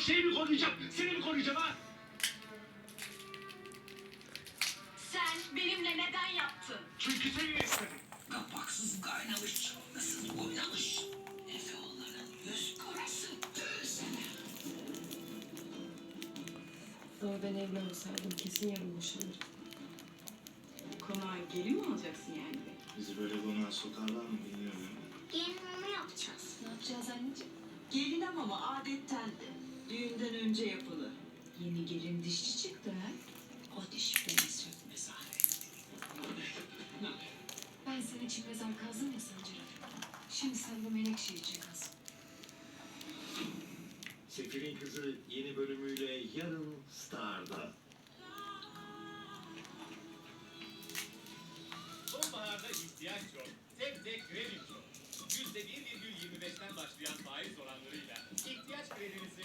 menekşeyi mi koruyacağım? Seni mi koruyacağım ha? Sen benimle neden yaptın? Çünkü seni istedim. Kapaksız kaynamış çalgısız oynamış. Efe onların yüz karası dövsene. Ama ben evli olsaydım kesin yarın boşanırdım. Konağa gelin mi olacaksın yani? Bizi böyle buna sokarlar mı bilmiyorum. Gelin mama yapacağız. Ne yapacağız anneciğim? Gelin ama adettendi. Düğünden önce yapılır. Yeni gelin dişçi çıktı ha. O diş beni sökmez Ahmet. Ben senin için mezar kazdım ya Sancar. Şimdi sen de Menekşe için kaz. Sefir'in Kızı yeni bölümüyle yarın Star'da. Sonbaharda ihtiyaç yok. Sebze kredi çok. Yüzde 1,25'ten başlayan faiz oranlarıyla ihtiyaç kredinizi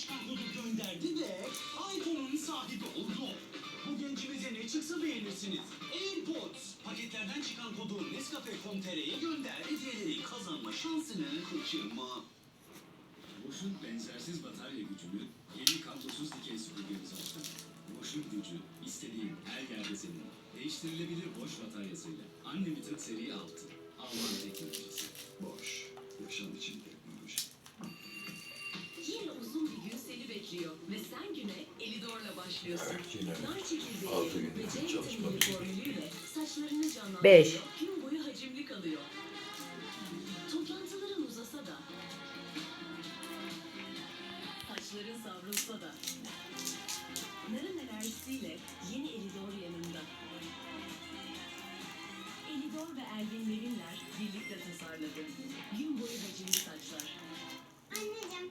çıkan kodu gönderdi ve iPhone'un sahibi oldu. Bu gencimize ne çıksa beğenirsiniz. AirPods. Paketlerden çıkan kodu Nescafe.com.tr'ye gönder. Hediyeleri kazanma şansını kaçırma. Boş'un benzersiz batarya gücünü yeni kablosuz dikey süpürgemiz açtı. Boş'un gücü istediğin her yerde senin. Değiştirilebilir Boş bataryasıyla Unlimited seri 6. Alman başlıyorsun. Nar çekirdeği ve C vitamini formülüyle saçlarını canlandırıyor. Beş. Gün boyu hacimli kalıyor. Toplantıların uzasa da saçların savrulsa da Narın enerjisiyle yeni Elidor yanında. Elidor ve Ergin Levinler birlikte tasarladı. Gün boyu hacimli saçlar. Anneciğim,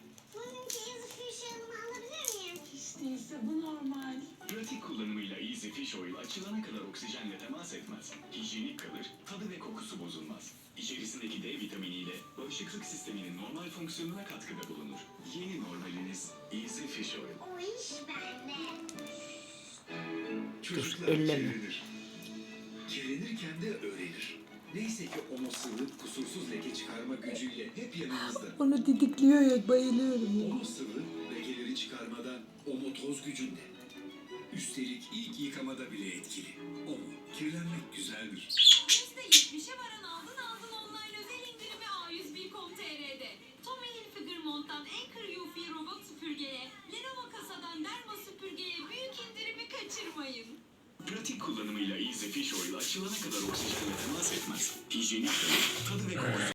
Easy Fish Oil açılana kadar oksijenle temas etmez. Hijyenik kalır, tadı ve kokusu bozulmaz. İçerisindeki D vitaminiyle bağışıklık sisteminin normal fonksiyonuna katkıda bulunur. Yeni normaliniz Easy Fish Oil. O iş bende. Çocuklar elleme. kirlenir. Kirlenirken de öğrenir. Neyse ki Omo sıvı kusursuz leke çıkarma gücüyle hep yanımızda. Onu didikliyor ya bayılıyorum ya. Omo sıvı lekeleri çıkarmada Omo toz gücünde. Üstelik ilk yıkamada bile etkili. Omo kirlenmek güzeldir. %70'e varan aldın aldın online özel indirimi A101.com.tr'de. Tommy Hilfiger Mont'tan Anchor UV robot süpürgeye, Lenovo kasadan Derma süpürgeye büyük indirimi kaçırmayın. Pratik kullanımıyla Easy Fish Oil açılana kadar oksijenle temas etmez. Hijyenik tadı ve kokusu